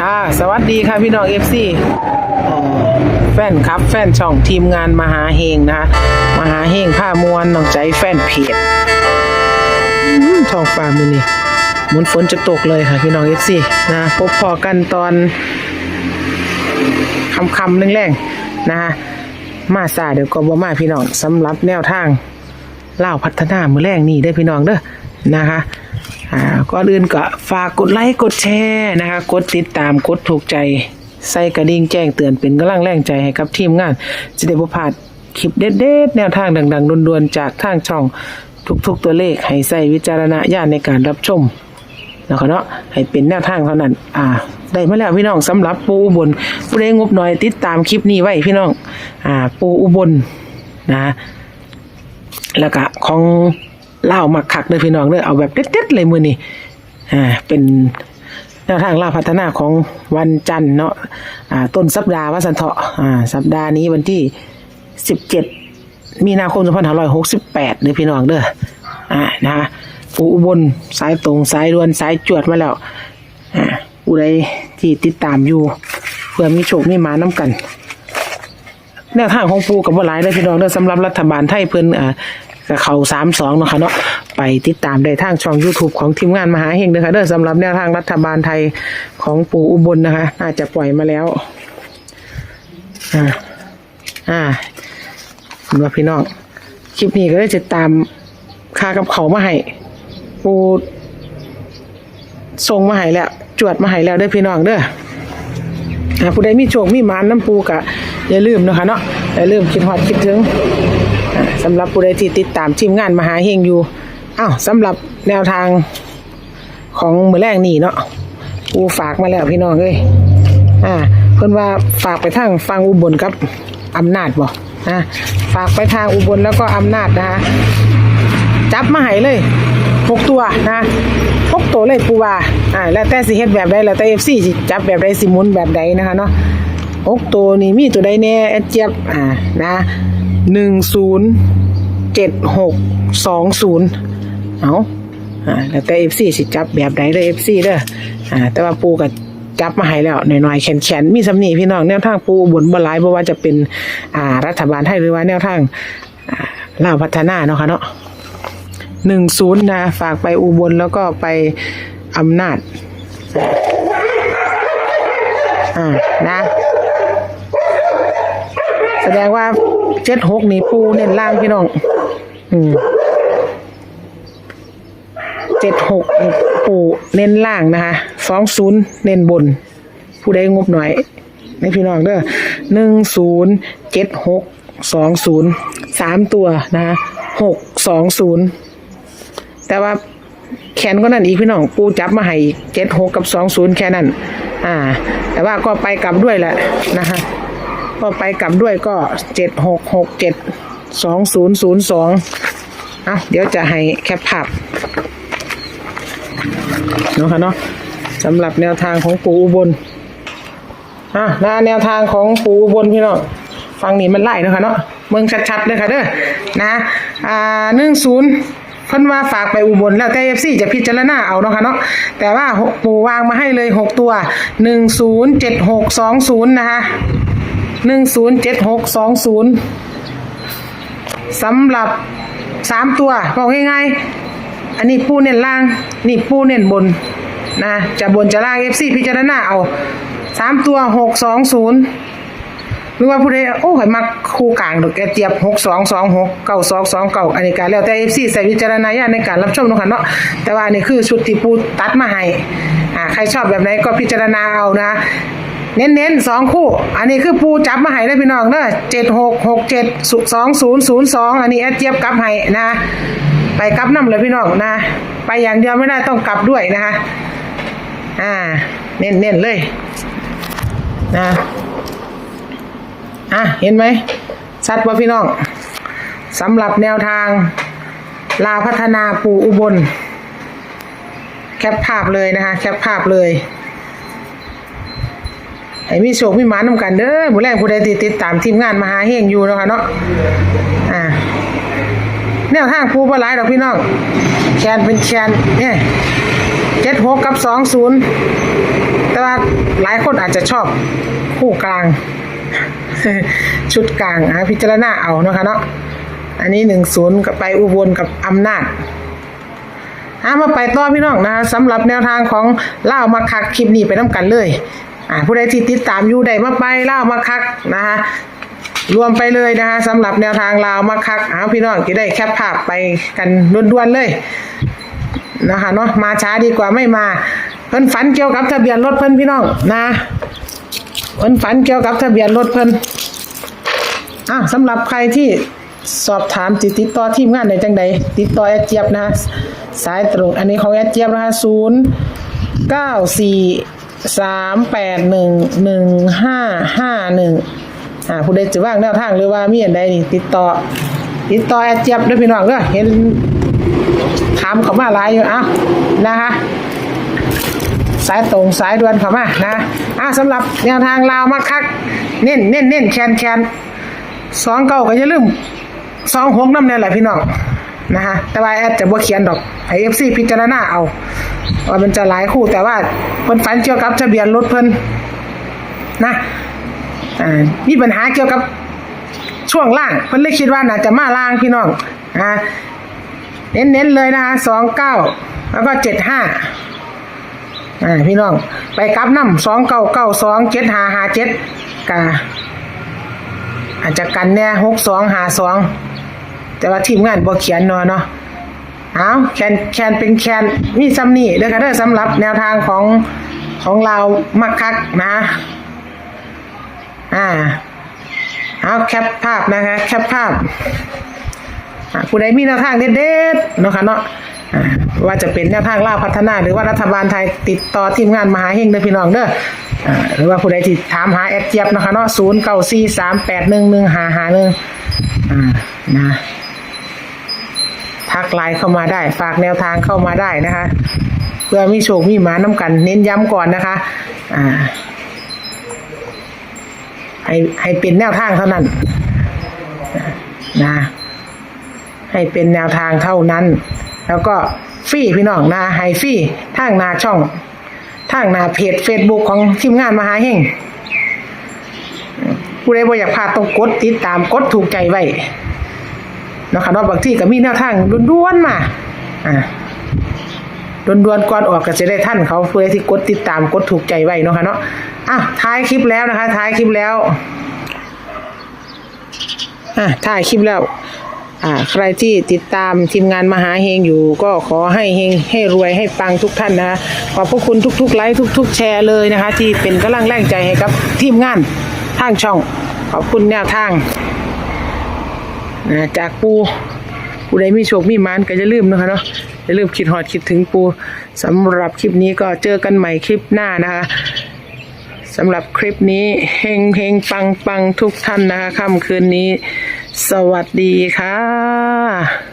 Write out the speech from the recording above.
ค่ะ สวัสดีค่ะพี่น้องเอฟซีแฟนครับแฟนช่องทีมงานมหาเฮงนะคะมหาเฮงผ้ามวลน้องใจแฟนเพจอื้อท้องฟ้ามือนี่หมุนฝนจะตกเลยค่ะพี่น้องเอฟซีนะพบพอกันตอนคำคำๆแรงๆนะคะมาซาเดี๋ยวก็บ่มาพี่น้องสำหรับแนวทางเล่าพัฒนามือแรงนี่ได้พี่น้องเด้อนะคะ อ่าก่อนอื่นก็ฝากกดไลค์กดแชร์นะคะกดติดตามกดถูกใจใส่กระดิ่งแจ้งเตือนเป็นกำลังแรงใจให้กับทีมงานจะได้บ่พลาดคลิปเด็ดๆแนวทางดังๆดวนๆจากทางช่องทุกๆตัวเลขให้ใส่วิจารณญาณในการรับชมนะคะเนาะให้เป็นแนวทางเท่านั้น อ่า ได้มาแล้วพี่น้องสำหรับปูอุบลผู้ใดงบหน่อยติดตามคลิปนี้ไว้พี่น้อง อ่า ปูอุบลนะ แล้วก็ของ เล่ามักคักเลยพี่น้องเด้อเอาแบบเด็ดๆเลยมือนี่อ่าเป็นแนวทางเล่าพัฒนาของวันจันทร์เนาะอ่าต้นสัปดาห์วันสันเถาะอ่าสัปดาห์นี้วันที่สิบเจ็ดมีนาคมสองพันห้าร้อยหกสิบแปดเลยพี่น้องเด้ออ่านะคะปูอุบลสายตรงสายด่วนสายจวดมาแล้วอ่าผู้ใดที่ติดตามอยู่ เพื่อมีโชคมีหมาน้ำกันแนวทางของปูกับว่าหลายเลยพี่น้องเด้อสำหรับรัฐบาลไทยเพิ่นอ่า กับเขาสามสองเนาะค่ะเนาะไปติดตามได้ทางช่อง YouTube ของทีมงานมหาเฮงเด้อค่ะเด้อสำหรับแนวทางรัฐบาลไทยของปูอุบลนะคะ น่าจะปล่อยมาแล้ว อ่า อ่าเห็นว่าพี่น้อง คลิปนี้ก็ได้จะตามค่ากับเขามาให้ปูส่งมาให้แล้ว จวดมาให้แล้วเด้อพี่น้องเด้ออ่าผู้ใดมีโชคมีมานน้ำปูกะ อย่าลืมนะคะเนาะอย่าลืมคิดฮอดคิดถึงอ่าสำหรับผู้ใดที่ติดตามทีมงานมหาเฮงอยู่อ้าวสำหรับแนวทางของมือแรกนี่เนาะปูฝากมาแล้วพี่น้องเอ้ยอ่าเพิ่นว่าฝากไปทางฟังอุบลกับอำนาจบ่อ่าฝากไปทางอุบลแล้วก็อำนาจนะคะจับมาให้เลยหกตัวนะหกตัวเลยปูว่าอ่าแล้วแต่สิเฮ็ดแบบใดแล้วแต่ FC สิจับแบบใดสิมุนแบบใดนะคะเนาะ หกตัวนี่มีตัวใดแน่แอดเจี๊ยบอ่านะหนึ่งศูนย์เจ็ดหกสองศูนย์เอาอ่าแล้วแต่ FC สิจับแบบใดเด้อ FC เด้ออ่าแต่ว่าปูก็จับมาให้แล้วหน่อยๆแขนๆมีสำนีพี่น้องแนวทางปูอุบนบ่หลายบ่ว่าจะเป็นอ่ารัฐบาลไทยหรือว่าแนวทางอ่าลาวพัฒนาเนาะค่ะเนาะหนึ่งศูนย์นะฝากไปอุบลแล้วก็ไปอำนาจอ่านะ แสดงว่าเจ็ดหกนี่ปูเน้นล่างพี่น้อง อืมเจ็ดหกปูเน้นล่างนะคะสองศูนย์เน้นบน ผู้ใดงบหน่อยในพี่น้องเด้อหนึ่งศูนย์เจ็ดหกสองศูนย์สามตัวนะคะหกสองศูนย์แต่ว่าแขนก็นั่นอีกพี่น้อง ปูจับมาให้เจ็ดหกกับสองศูนย์แค่นั้น อ่า แต่ว่าก็ไปกลับด้วยแหละนะคะ ก็ไปกลับด้วยก็เจ็ดหกหกเจ็ดสองศูนย์ศูนย์สองเอาเดี๋ยวจะให้แคปภาพเนาะค่ะเนาะสำหรับแนวทางของปูอุบลอะนะแนวทางของปูอุบลพี่น้องฟังนี่มันไล่เนาะค่ะเนาะเมืองชัดๆเลยค่ะเด้อนะอ่าหนึ่งศูนย์เพิ่นว่าฝากไปอุบลแล้วแต่เอฟซีจะพิจารณาเอาเนาะค่ะเนาะแต่ว่าปูวางมาให้เลยหกตัวหนึ่งศูนย์เจ็ดหกสองศูนย์นะคะ หนึ่งศูนย์เจ็ดหกสองศูนย์สำหรับสามตัวบอกง่ายๆอันนี้ปูเน้นล่าง นี่ปูเน้นบนนะจะบนจะล่างเอฟซีพิจารณาเอาสามตัวหกสองศูนย์หรือว่าผู้ใดโอ้ยมักคู่กลางดอกแกเจี๊ยบหกสองสองหกเก้าสองสองเก้าอันนี้การแล้วแต่เอฟซีใส่วิจารณญาณในการรับชมนะคะเนาะแต่ว่านนี่คือชุดที่ปูตัดมาให้อ่าใครชอบแบบไหนก็พิจารณาเอานะ เน้นๆสองคู่ อันนี้คือปูจับมาให้ได้พี่น้องเด้อเจ็ดหกหกเจ็ดสองศูนย์ศูนย์สองอันนี้แอดเจี๊ยบกลับให้นะ ไปกลับน้ำเลยพี่น้องนะ ไปอย่างเดียวไม่ได้ต้องกลับด้วยนะคะอ่า เน้นๆเลยนะอะเห็นไหมชัดว่าพี่น้องสำหรับแนวทาง ลาพัฒนาปูอุบล แคปภาพเลยนะคะ แคปภาพเลย ให้มีโชคมีหมานำกันเด้อผู้แรกผู้ใดที่ติดตามทีมงานมหาเฮงอยู่เนาะค่ะเนาะอ่าแนวทางผู้บ่หลายดอกพี่น้องแคนเป็นแคนเนี่ยเจ็ดหกกับสองศูนย์แต่ว่าหลายคนอาจจะชอบคู่กลาง ชุดกลางอะพิจารณาเอาเนาะคะเนาะอันนี้หนึ่งศูนย์กับไปอุบลกับอำนาจอะมาไปต่อพี่น้องนะคะสำหรับแนวทางของเล่ามาคักคลิปนี้ไปน้ำกันเลย อ่าผู้ใดที่ติดตามอยู่ได้มาไปเล่ามาคักนะคะรวมไปเลยนะคะสำหรับแนวทางลาวมาคักเอาพี่น้องจะได้แคปภาพไปกันด่วนๆเลยนะคะเนาะมาช้าดีกว่าไม่มา เพิ่นฝันเกี่ยวกับทะเบียนรถเพิ่นพี่น้องนะเพิ่นฝันเกี่ยวกับทะเบียนรถเพิ่นอะสำหรับใครที่สอบถามติดติดต่อทีมงานในจังใดติดต่อแอดเจี๊ยบนะสายตรงอันนี้ของแอดเจี๊ยบนะคะศูนย์เก้าสี่ สามแปดหนึ่งหนึ่งห้าห้าหนึ่งอ่าผู้ใดจะว่างแนวทางหรือว่ามีอันใดนี่ติดต่อ ติดต่อแอดเจี๊ยบด้วยพี่น้องเด้อเห็นถามเขามาหลายอยู่เอ้านะคะสายตรงสายด่วนเขามานะอ่าสำหรับแนวทางลาวมาคัก เน้นเน้นเน้นแคนแคนสองเก้าก็อย่าลืมสองหกน้ำเนี่ยแหละพี่น้อง นะคะแต่ว่าแอดจะบ่เขียนดอกให้เอฟซีพิจารณาเอาว่ามันจะหลายคู่แต่ว่าเพิ่นฝันเกี่ยวกับทะเบียนรถเพิ่นนะอ่ามีปัญหาเกี่ยวกับช่วงล่างเพิ่นเลยคิดว่าน่าจะมาล่างพี่น้องอ่าเน้นๆเลยนะคะสองเก้าแล้วก็เจ็ดห้าอ่าพี่น้อง ไปกลับน้ำสองเก้าเก้าสองเจ็ดห้าห้าเจ็ดกาอาจจะกันแน่หกสองหาสอง แต่ว่าทีมงานบ่เขียนเนาะเนาะเอาแคนแคนเป็นแคนมีซ้ำนี่เด้อค่ะเด้อสำหรับแนวทางของของเรามักคักนะ อ่า เอาแคปภาพนะคะ แคปภาพผู้ใดมีแนวทางเด็ดๆเนาะค่ะเนาะว่าจะเป็นแนวทางล่าพัฒนา หรือว่ารัฐบาลไทยติดต่อทีมงานมหาเฮงเด้อพี่น้องเด้อหรือว่าผู้ใดที่ถามหาแอดเจี๊ยบนะคะเนาะศูนย์เก้าสี่สามแปดหนึ่งหนึ่งหาหาหนึ่งอ่านะ ไลน์เข้ามาได้ ฝากแนวทางเข้ามาได้นะคะ เพื่อมีโชคมีหมาน้ำกัน เน้นย้ำก่อนนะคะ อ่า ให้ให้เป็นแนวทางเท่านั้นนะให้เป็นแนวทางเท่านั้น แล้วก็ฟรีพี่น้องนะให้ฟรีทางนาช่อง ทางนาเพจเฟซบุ๊กของทีมงานมหาเฮงผู้ใดบ่อยากพาต้องกดติดตามกดถูกใจไว้ นะคะเนาะบางที่ก็มีแนวทางด้วนๆมาอ่าด้วนๆก่อนออกก็จะได้ท่านเขาเพื่อที่กดติดตามกดถูกใจไว้เนาะค่ะเนาะอะท้ายคลิปแล้วนะคะ ท้ายคลิปแล้วอะถ่ายคลิปแล้วอ่าใครที่ติดตามทีมงานมหาเฮงอยู่ ก็ขอให้เฮงให้รวยให้ปังทุกท่านนะคะขอบพระคุณทุกๆไลค์ทุก ๆ แชร์เลยนะคะ ที่เป็นกำลังแรงใจให้กับทีมงานทางช่อง ขอบคุณแนวทาง จากปูปูใดมีโชคมีมานก็จะลืมนะคะเนาะอย่าลืมคิดหอดคิดถึงปูสำหรับคลิปนี้ก็เจอกันใหม่คลิปหน้านะคะสำหรับคลิปนี้เฮงเฮงปังปังทุกท่านนะคะค่ำคืนนี้ สวัสดีค่ะ